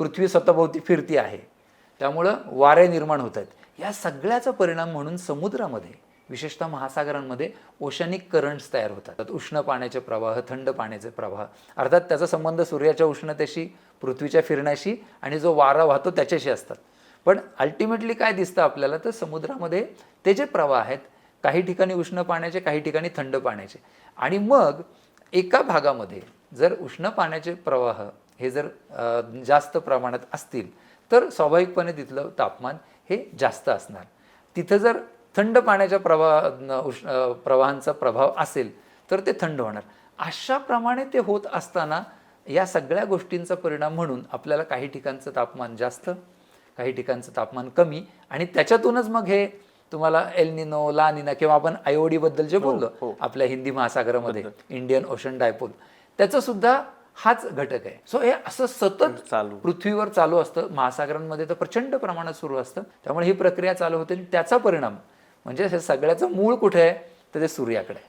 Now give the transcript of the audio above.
पृथ्वी स्वतःभोवती फिरती आहे. त्यामुळं वारे निर्माण होत आहेत. या सगळ्याचा परिणाम म्हणून समुद्रामध्ये विशेषतः महासागरांमध्ये ओशनिक करंट्स तयार होतात. उष्ण पाण्याचे प्रवाह थंड पाण्याचे प्रवाह. अर्थात त्याचा संबंध सूर्याच्या उष्णतेशी पृथ्वीच्या फिरण्याशी आणि जो वारा वाहतो त्याच्याशी असतात. पण अल्टिमेटली काय दिसतं आपल्याला? तर समुद्रामध्ये ते जे प्रवाह आहेत काही ठिकाणी उष्ण पाण्याचे काही ठिकाणी थंड पाण्याचे. आणि मग एका भागामध्ये जर उष्ण पाण्याचे प्रवाह हे जर जास्त प्रमाणात असतील तर स्वाभाविकपणे तिथलं तापमान हे जास्त असणार. तिथं जर थंड पाण्याच्या प्रवाह उष्ण प्रवाहांचा प्रभाव असेल तर ते थंड होणार. अशाप्रमाणे ते होत असताना या सगळ्या गोष्टींचा परिणाम म्हणून आपल्याला काही ठिकाणचं तापमान जास्त काही ठिकाणचं तापमान कमी आणि त्याच्यातूनच मग हे तुम्हाला एलनिनो ला निना किंवा आपण आयोडी बद्दल जे बोललो आपल्या हिंदी महासागरामध्ये इंडियन ओशन डायपोल त्याचं सुद्धा हाच घटक आहे. सो हे असं सतत चालू. पृथ्वीवर चालू असतं. महासागरांमध्ये तर प्रचंड प्रमाणात सुरू असतं. त्यामुळे ही प्रक्रिया चालू होते आणि त्याचा परिणाम म्हणजे हे सगळ्याचं मूळ कुठे आहे? तर ते सूर्याकडे आहे.